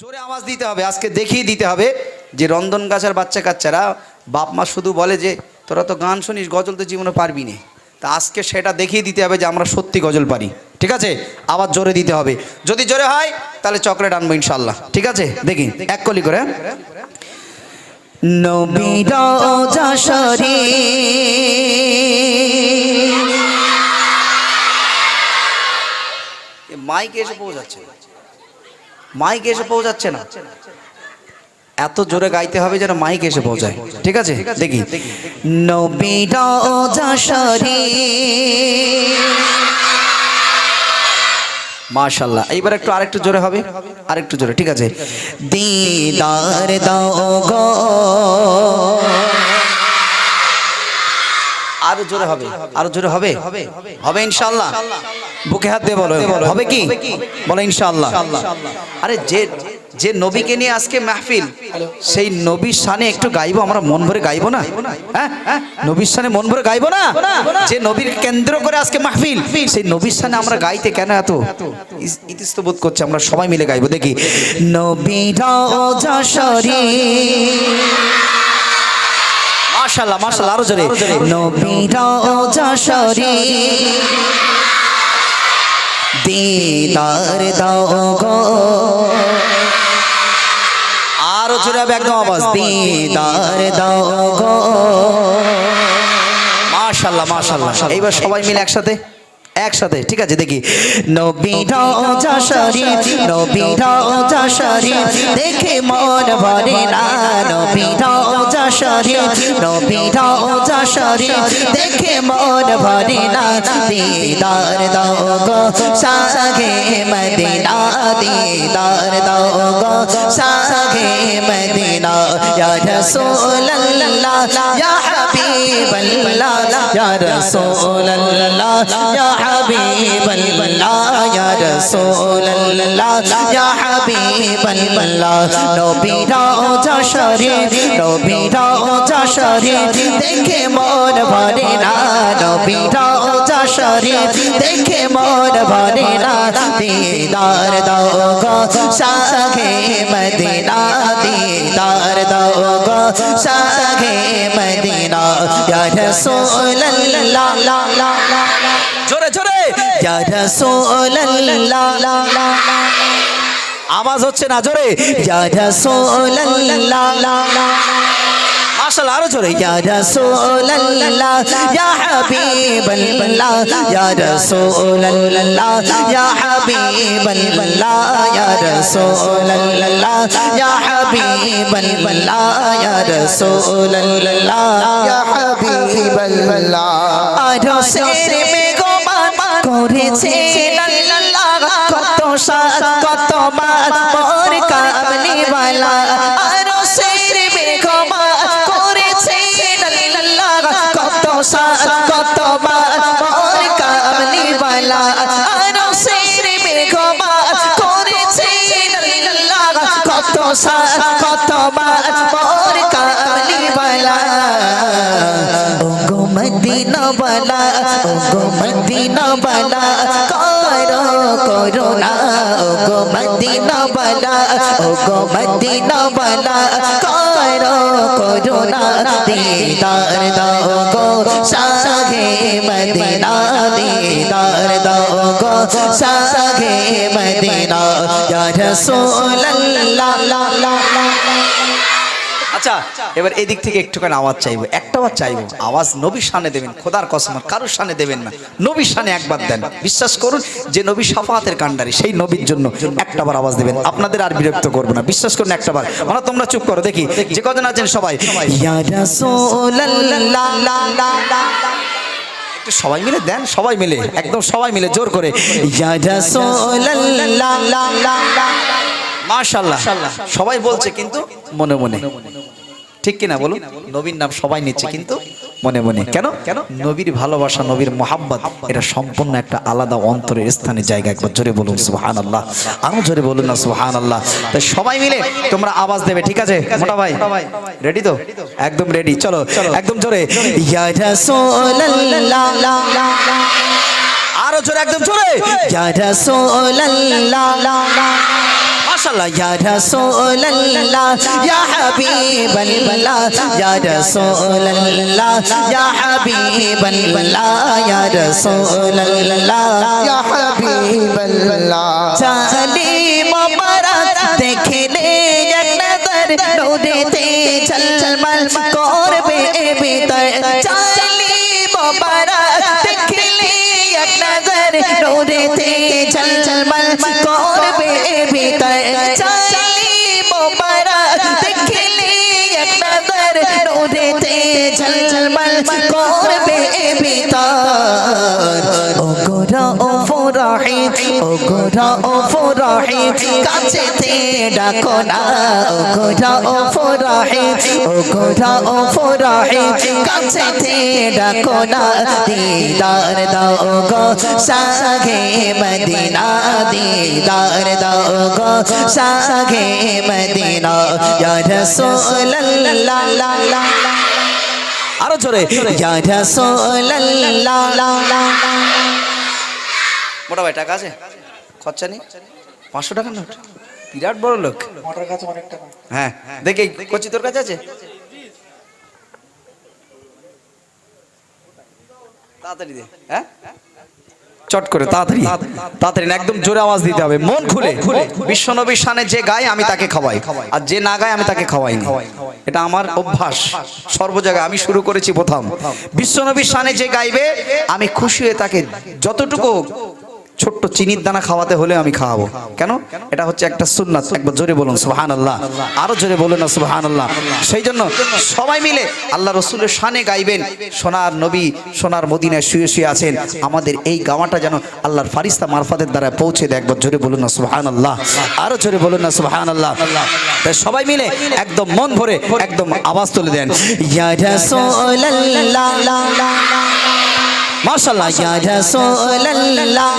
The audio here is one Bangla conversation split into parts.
জোরে আওয়াজ দিতে হবে, আজকে দেখিয়ে দিতে হবে যে রন্ধন গাছের বাচ্চা কাচ্চারা, বাপ মা শুধু বলে যে, তোরা তো গান শুনিস, গজল তো জীবনে পারবি না। তা আজকে সেটা দেখিয়ে দিতে হবে যে আমরা সত্যি গজল পারি। ঠিক আছে? আবার জোরে দিতে হবে। যদি জোরে হয়, তাহলে চকলেট আনব ইনশাল্লাহ ঠিক আছে? দেখি, এক কলি করে। মাইকে এসে পৌঁছাচ্ছে। মাইক এসে পৌঁছাচ্ছে না। এত জোরে গাইতে হবে যেন মাইক এসে পৌঁছায়। ঠিক আছে? দেখি। নবীর মাশাল্লাহ এইবার একটু আরেকটু জোরে হবে? আরেকটু জোরে। ঠিক আছে? দিদার দাও গো। আরও জোরে হবে। আরও জোরে হবে? হবে ইনশাল্লাহ বুকে হাত দিয়ে বলো হবে কি? বলো ইনশাল্লাহ আরে যে যে নবীকে নিয়ে আজকে মাহফিল সেই নবীর সানে একটু গাইবো আমরা মন ভরে গাইবো না? হ্যাঁ হ্যাঁ? নবীর সানে মন ভরে গাইবো না? যে নবীর কেন্দ্র করে আজকে মাহফিল সেই নবীর সানে আমরা গাইতে কেন এত? ইস- ইতস্ত বোধ করছে আমরা সবাই মিলে গাইবো দেখি। নবীর মাশাল্লাহ মাশাল্লাহ আরও জোরে। নবীর দিদার দাও গো। আরও হবে একদম আওয়াজ। দিদার দাও গো। মাশাল্লাহ মাশাল্লাহ। এইবার সবাই মিলে একসাথে। একসাথে ঠিক আছে দেখি। নবীর দেখে মন ভরে না। নবীর যশোরে দেখে মন ভরে না। দিদার দাও গো সাগে মদিনা দিদার দাও গো সাগে মদিনা ইয়া রাসূলুল্লাহ ইয়া হাবিবাল্লাহ ইয়া রাসূলুল্লাহ ইয়া হাবিবাল্লাহ ইয়া রাসূলুল্লাহ ইয়া হাবিবাল্লাহ নবীর যশোরে নবীর যশোরে দেখে মন ভরে না নবীর যশোরে দেখে মন ভরে না দিদার দাও গো সাগে মদিনা সাগে মদিনা ইয়া রাসূলুল্লাহ। জোরে জোরে। ইয়া রাসূলুল্লাহ। আওয়াজ হচ্ছে না জোরে। ইয়া রাসূলুল্লাহ। মাশাআল্লাহ আরও জোরে। ইয়া রাসূলুল্লাহ, ইয়া হাবিবাল্লাহ, ইয়া রাসূলুল্লাহ, ইয়া হাবিবাল্লাহ, ইয়া রাসূলুল্লাহ, ইয়া হাবিবাল্লাহ, ইয়া রাসূলুল্লাহ, ইয়া হাবিবাল্লাহ। আরও সের মেঘমান করেছে আল্লাহ কত সাত, কত মাত সাত কত মাত মোর কামলিওয়ালা আরও সের মেঘমান করেছে আল্লাহ কত সাত কত মাত মোর কামলিওয়ালা ওগো মদিনা বালা, ওগো মদিনা বালা, করো করুণা ওগো মদিনা বালা, ওগো বালা করুণা দিদার দাও গো সাগে মদিনা দিদার দাও গো সাগে মদিনা ইয়া রাসূলুল্লাহ। আচ্ছা এবার এদিক থেকে একটুখানি আওয়াজ চাইব। একটা আওয়াজ চাইব। আওয়াজ নবীর সামনে দেবেন, খোদার কসম কারোর সামনে দেবেন না। নবীর সামনে একবার দেন। বিশ্বাস করুন, যে নবী সাফাতের কাণ্ডারি, সেই নবীর জন্য একটাবার আওয়াজ দেবেন। আপনাদের আর বিরক্ত করব না। বিশ্বাস করুন একটাবার মানে তোমরা চুপ করো, দেখি। যে কজন আছেন সবাই? একটু সবাই মিলে দেন, সবাই মিলে। একদম সবাই মিলে, জোর করে। মাশাল্লাহ সবাই বলছে, কিন্তু মনে মনে। ঠিক কিনা বলুন? নবীর নাম সবাই নিচ্ছে কিন্তু মনে মনে। কেন? কেন? নবীর ভালোবাসা নবীর মোহাব্বত এটা সম্পূর্ণ একটা আলাদা অন্তরের স্থানে জায়গা। একবার জোরে বলুন সুহান আল্লাহ আরও জোরে বলুন না সুহান আল্লাহ তাই সবাই মিলে তোমরা আওয়াজ দেবে ঠিক আছে? মোটা ভাই। রেডি তো? একদম রেডি চলো একদম জোরে। আরও জোরে একদম জোরে। মাশাআল্লাহ, ইয়া রাসূলুল্লাহ, ইয়া হাবিবাল্লাহ, ইয়া রাসূলুল্লাহ, ইয়া হাবিবাল্লাহ, ইয়া রাসূলুল্লাহ, ইয়া হাবিবাল্লাহ। চালি মোবারক দেখলে এক নজর নূরেতে ঝলমল করবে ভিতর। চালি মোবারক দেখলে এক নজর নূরেতে ঝলমল করবে করবে ভিতর ও গোরা ও ফরাহি ও গোরা ও ফরাহি কাছে তে ডাকো না ও গোরা ও ফরাহি ও গোরা ও ফরাহি কাছে তে ডাকো না দিদার দাও গো সাগে মদিনা দিদার দাও গো সাগে মদিনা ইয়া রাসূলুল্লাহ আরও জোরে মোটা ভাই টাকা আছে? খরচা নেই? পাঁচশো টাকা নোট? বিরাট বড় লোক। হ্যাঁ দেখি কচি তোর কাছে আছে? তাড়াতাড়ি দে হ্যাঁ? চট করে তাড়াতাড়ি তাড়াতাড়ি একদম জোরে আওয়াজ দিতে হবে মন খুলে বিশ্বনবীর সানে যে গায় আমি তাকে খাওয়াই আর যে না গায় আমি তাকে খাওয়াই না এটা আমার অভ্যাস সর্ব জায়গায় আমি শুরু করেছি প্রথম। বিশ্বনবীর সানে যে গাইবে আমি খুশি হয়ে তাকে যতটুকু ছোট্ট চিনির দানা খাওয়াতে হলে আমি খাওয়াবো। কেন? এটা হচ্ছে একটা সুন্নাত। একবার জোরে বলুন সুহান আল্লাহ আরও জোরে বলুন না সুহান আল্লাহ সেই জন্য সবাই মিলে আল্লাহ রসুলের শানে গাইবেন। সোনার নবী সোনার মদিনায় শুয়ে শুয়ে আছেন। আমাদের এই গাওয়াটা যেন আল্লাহর ফারিস্তা মারফাতের দ্বারা পৌঁছে দেয়। একবার জোরে বলুন না সুহান আল্লাহ আরও জোরে বলুন না সুহান আল্লাহ তাই সবাই মিলে একদম মন ভরে একদম আওয়াজ তুলে দেন। ইয়া রাসূলুল্লাহ মাশাআল্লাহ। ইয়া রাসূলুল্লাহ।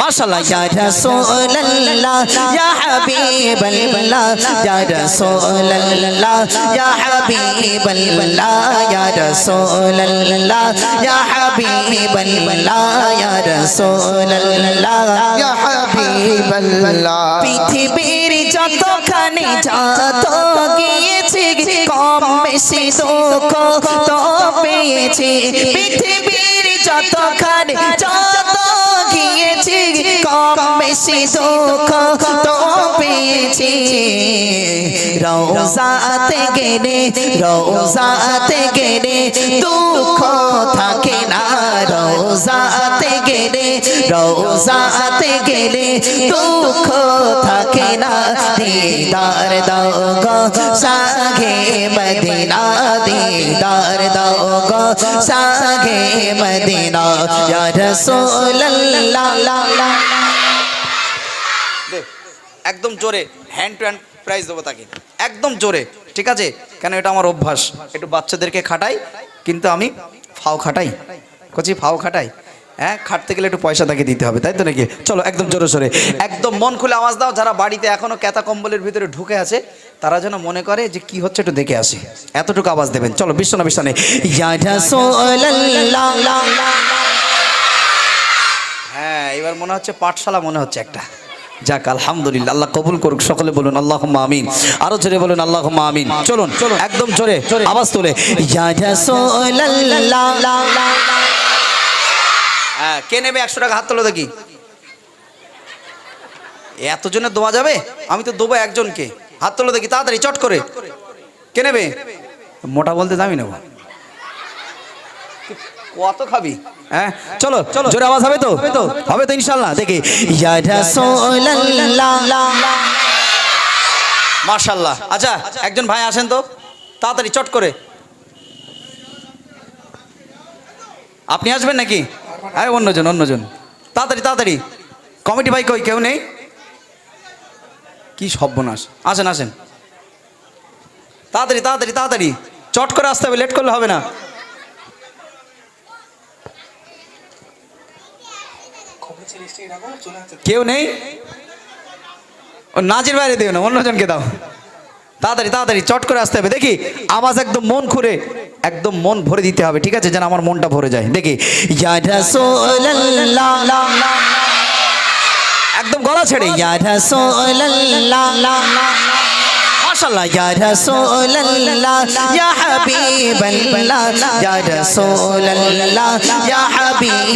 মাশাআল্লাহ ইয়া রাসূলুল্লাহ। ইয়া হাবিবাল্লাহ ইয়া রাসূলুল্লাহ। ইয়া হাবিবাল্লাহ ইয়া রাসূলুল্লাহ। ইয়া হাবিবাল্লাহ ইয়া রাসূলুল্লাহ। ইয়া হাবিবাল্লাহ। পৃথিবীর যতখানি যত গিয়েছি কম বেশি দুঃখ তো পেয়েছি পৃথিবীর যতখানি যত গিয়েছি, কম বেশি দুঃখ তো পেয়েছি। রোজাতে গেলে রোজাতে গেলে দুঃখ থাকে না। রোজাতে গেলে রোজাতে গেলে দুঃখ থাকে না। দিদার দাও সাগে মদিনা, দিদার দাও গো সাগে মদিনা। একদম জোরে হ্যান্ড টু হ্যান্ড প্রাইজ দেবো তাকে। একদম জোরে, ঠিক আছে? কেন এটা আমার অভ্যাস? একটু বাচ্চাদেরকে খাটাই, কিন্তু আমি ফাও খাটাই। কচি, ফাও খাটাই। হ্যাঁ খাটতে গেলে একটু পয়সা তাকে দিতে হবে তাই তো নাকি? চলো একদম জোরে সোরে। একদম মন খুলে আওয়াজ দাও যারা বাড়িতে এখনও কেতা কম্বলের ভিতরে ঢুকে আছে তারা যেন মনে করে যে কি হচ্ছে একটু দেখে আসি। এতটুকু আওয়াজ দেবেন। চলো বিশ্ব না বিশ্ব নেই। হ্যাঁ এবার মনে হচ্ছে পাঠশালা মনে হচ্ছে একটা। যাক আলহামদুলিল্লাহ আল্লাহ কবুল করুক সকলে বলুন আল্লাহ আমিন। আরও জোরে বলুন আল্লাহ আমিন। চলুন চলুন একদম জোরে আওয়াজ তোলে। হ্যাঁ কে নেবে একশো টাকা হাত তোলো দেখি। এতজনে দোয়া যাবে? আমি তো দেবো একজনকে। হাত তোলো দেখি, তাড়াতাড়ি, চট করে। কে নেবে? মোটা বলতে দামি নেব। কত খাবি? হ্যাঁ চলো চলো জোরে আওয়াজ হবে তো? হবে তো ইনশাল্লাহ, দেখি। মাশাআল্লাহ আচ্ছা একজন ভাই আসেন তো। তাড়াতাড়ি, চট করে। আপনি আসবেন নাকি? হ্যাঁ অন্যজন অন্যজন। তাড়াতাড়ি তাড়াতাড়ি। কমিটি ভাই কই? কেউ নেই? কি সর্বনাশ। আসেন আসেন। তাড়াতাড়ি তাড়াতাড়ি তাড়াতাড়ি। চট করে আসতে হবে, লেট করলে হবে না। কেউ নেই? ও নাচের বাইরে দিও না, অন্যজনকে দাও। তাড়াতাড়ি তাড়াতাড়ি, চট করে আসতে হবে। দেখি, আওয়াজ একদম মন খুলে একদম মন ভরে দিতে হবে ঠিক আছে? যেন আমার মনটা ভরে যায়। দেখি ইয়া রাসূলুল্লাহ একদম একদম গলা ছেড়ে ইয়া রাসূলুল্লাহ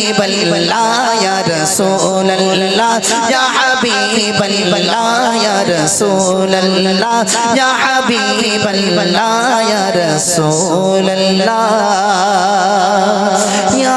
মাশাআল্লাহ ইয়া রাসূলুল্লাহ ইয়া হাবিবাল্লাহ ইয়া রাসূলুল্লাহ ইয়া হাবিবাল্লাহ ইয়া রাসূলুল্লাহ ইয়া হাবিবাল্লাহ ইয়া